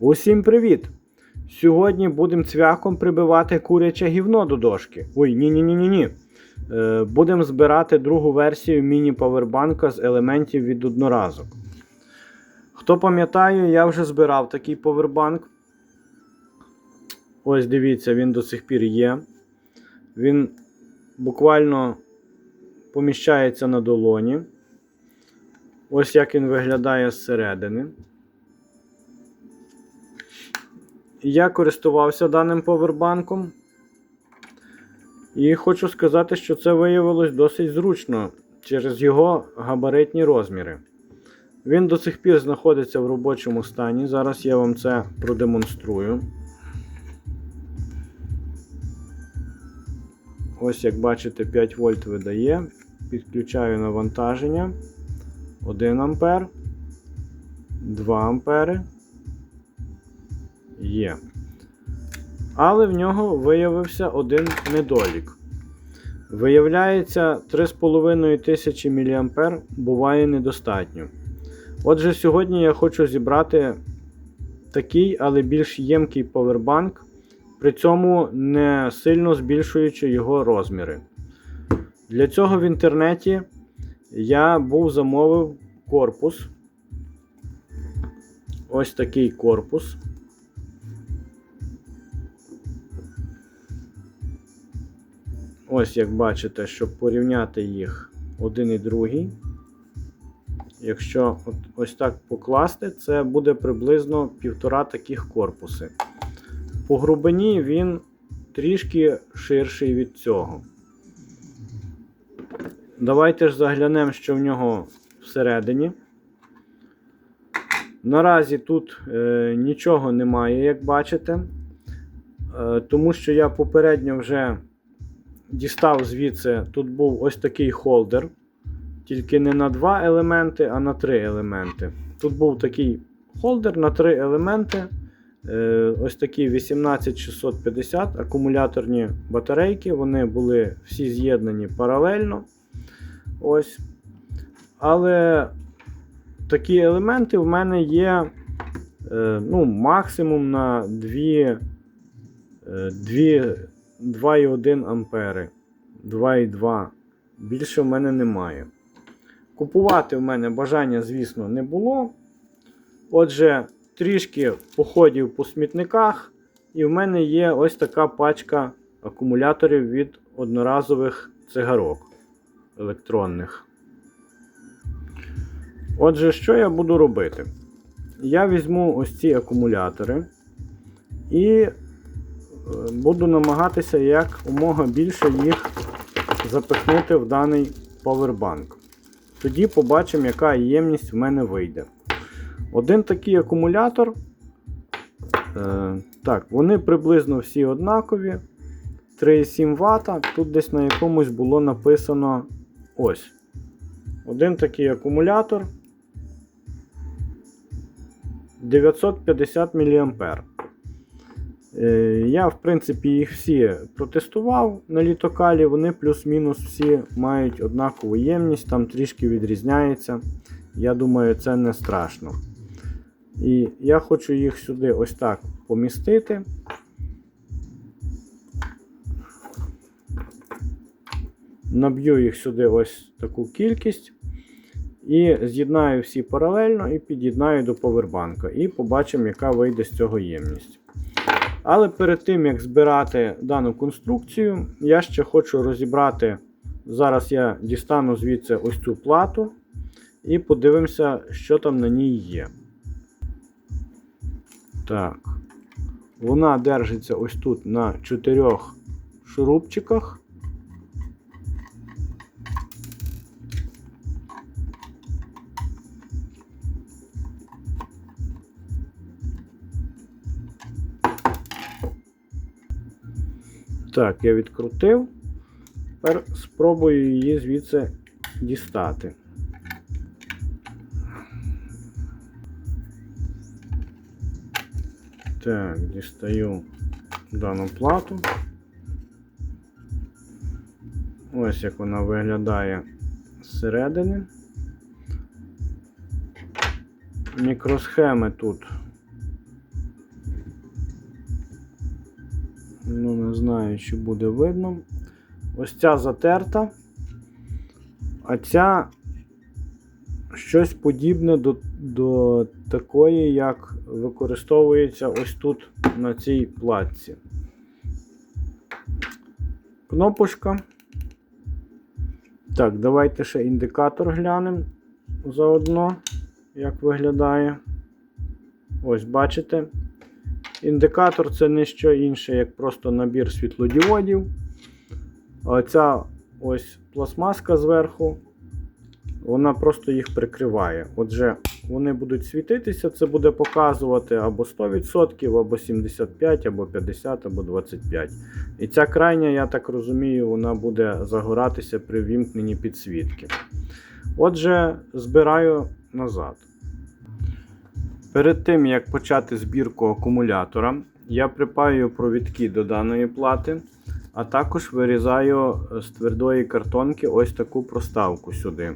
Усім привіт! Сьогодні будемо цвяхом прибивати куряче гівно до дошки. Ой, ні-ні-ні-ні. Е, будемо збирати другу версію міні-павербанка з елементів від одноразок. Хто пам'ятає, я вже збирав такий павербанк. Ось дивіться, він до сих пір є. Він буквально поміщається на долоні. Ось як він виглядає зсередини. Я користувався даним повербанком. І хочу сказати, що це виявилось досить зручно через його габаритні розміри. Він до сих пір знаходиться в робочому стані. Зараз я вам це продемонструю. Ось, як бачите, 5 вольт видає. Підключаю навантаження. 1 ампер, 2 ампери. Є. Але в нього виявився один недолік. Виявляється, 3,5 тисячі мА буває недостатньо. Отже, сьогодні я хочу зібрати такий, але більш ємкий повербанк, при цьому не сильно збільшуючи його розміри. Для цього в інтернеті я був замовив корпус. Ось такий корпус. Ось як бачите, щоб порівняти їх один і другий. Якщо от, ось так покласти, це буде приблизно півтора таких корпуси. По грубині він трішки ширший від цього. Давайте ж заглянемо, що в нього всередині. Наразі тут е, нічого немає, як бачите, е, тому що я попередньо вже дістав звідси, тут був ось такий холдер. Тільки не на два елементи, а на три елементи. Тут був такий холдер на три елементи. Е, ось такі 18650 акумуляторні батарейки. Вони були всі з'єднані паралельно. Ось. Але такі елементи в мене є е, ну, максимум на 2, е, 2 2,1 ампери. 2,2. Більше в мене немає. Купувати в мене бажання, звісно, не було. Отже, трішки походів по смітниках, і в мене є ось така пачка акумуляторів від одноразових цигарок електронних. Отже, що я буду робити? Я візьму ось ці акумулятори і буду намагатися як умога більше їх запихнути в даний павербанк. Тоді побачимо, яка ємність в мене вийде. Один такий акумулятор. Е, так, вони приблизно всі однакові. 3,7 Вт. Тут десь на якомусь було написано ось. Один такий акумулятор 950 мА. Е, Я, в принципі, їх всі протестував на літокалі, вони плюс-мінус всі мають однакову ємність, там трішки відрізняється. Я думаю, це не страшно. І я хочу їх сюди ось так помістити. Наб'ю їх сюди ось таку кількість. І з'єднаю всі паралельно і під'єднаю до повербанка. І побачимо, яка вийде з цього ємність. Але перед тим, як збирати дану конструкцію, я ще хочу розібрати. Зараз я дістану звідси ось цю плату і подивимося, що там на ній є. Так. Вона держиться ось тут на чотирьох шурупчиках. Так, я відкрутив. Тепер спробую її звідси дістати. Так, дістаю дану плату. Ось як вона виглядає зсередини. Мікросхеми тут знаю, чи буде видно. Ось ця затерта. А ця щось подібне до, до такої, як використовується ось тут на цій платці. Кнопочка. Так, давайте ще індикатор глянемо заодно, як виглядає. Ось бачите. Індикатор це не що інше, як просто набір світлодіодів. А ця ось пластмаска зверху, вона просто їх прикриває. Отже, вони будуть світитися, це буде показувати або 100%, або 75%, або 50%, або 25%. І ця крайня, я так розумію, вона буде загоратися при вімкненні підсвітки. Отже, збираю назад. Перед тим, як почати збірку акумулятора, я припаюю провідки до даної плати, а також вирізаю з твердої картонки ось таку проставку сюди,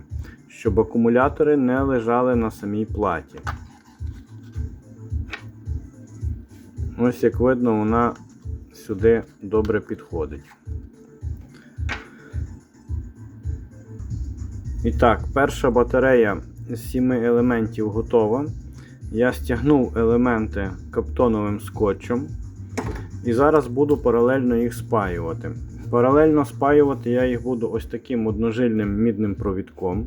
щоб акумулятори не лежали на самій платі. Ось як видно, вона сюди добре підходить. І так, перша батарея з 7 елементів готова. Я стягнув елементи каптоновим скотчем. І зараз буду паралельно їх спаювати. Паралельно спаювати я їх буду ось таким одножильним мідним провідком.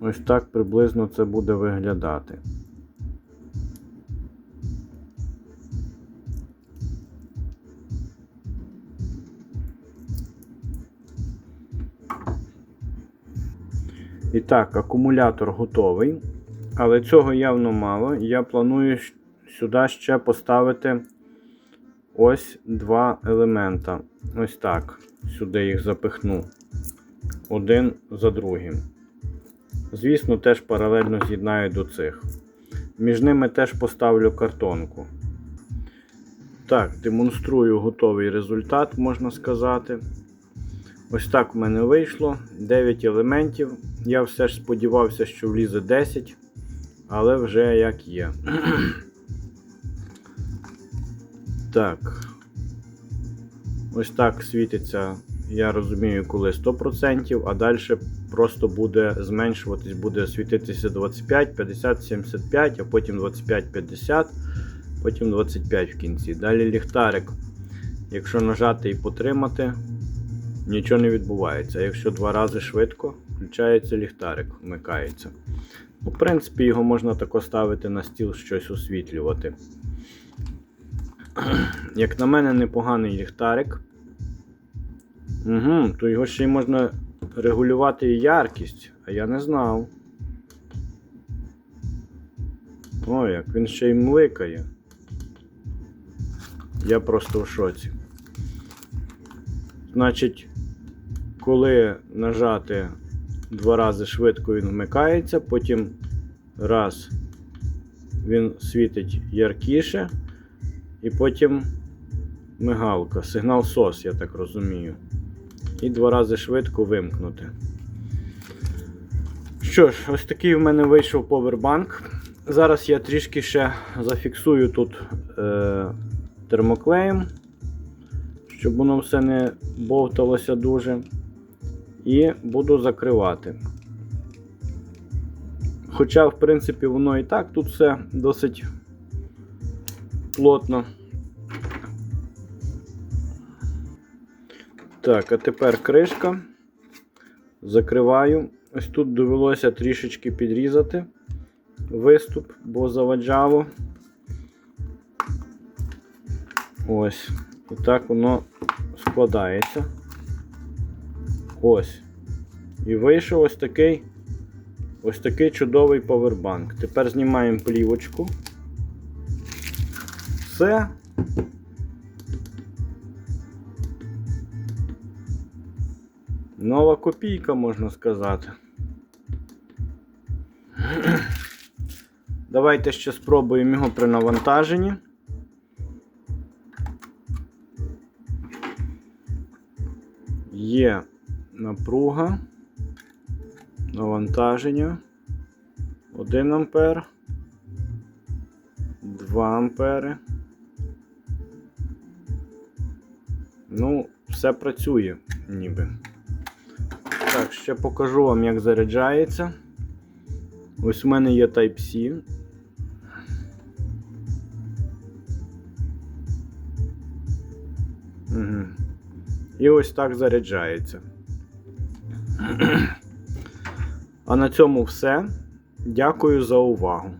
Ось так приблизно це буде виглядати. І так, акумулятор готовий. Але цього явно мало. Я планую сюди ще поставити ось два елемента. Ось так. Сюди їх запихну. Один за другим. Звісно, теж паралельно з'єднаю до цих. Між ними теж поставлю картонку. Так, демонструю готовий результат, можна сказати. Ось так в мене вийшло. 9 елементів. Я все ж сподівався, що влізе 10, але вже як є. Так. Ось так світиться, я розумію, коли 100%, а далі просто буде зменшуватись, буде світитися 25, 50, 75, а потім 25, 50, потім 25 в кінці. Далі ліхтарик. Якщо нажати і потримати, нічого не відбувається. Якщо два рази швидко, включається ліхтарик, вмикається. В принципі, його можна тако ставити на стіл, щось освітлювати. Як на мене, непоганий ліхтарик. Угу, то його ще й можна регулювати і яркість, а я не знав. О, як він ще й мликає. Я просто в шоці. Значить, коли нажати два рази швидко він вмикається, потім раз він світить яркіше, і потім мигалка, сигнал SOS, я так розумію. І два рази швидко вимкнути. Що ж, ось такий в мене вийшов повербанк. Зараз я трішки ще зафіксую тут е, термоклеєм, щоб воно все не бовталося дуже. І буду закривати. Хоча, в принципі, воно і так тут все досить плотно. Так, а тепер кришка. Закриваю. Ось тут довелося трішечки підрізати виступ, бо заваджало. Ось. І так воно складається. Ось. І вийшов ось такий ось такий чудовий павербанк. Тепер знімаємо плівочку. Все. Нова копійка, можна сказати. Давайте ще спробуємо його при навантаженні. Є напруга, навантаження 1 ампер, 2 ампери. Ну, все працює, ніби. Так, ще покажу вам, як заряджається. Ось у мене є Type-C. Угу. І ось так заряджається. А на цьому все. Дякую за увагу.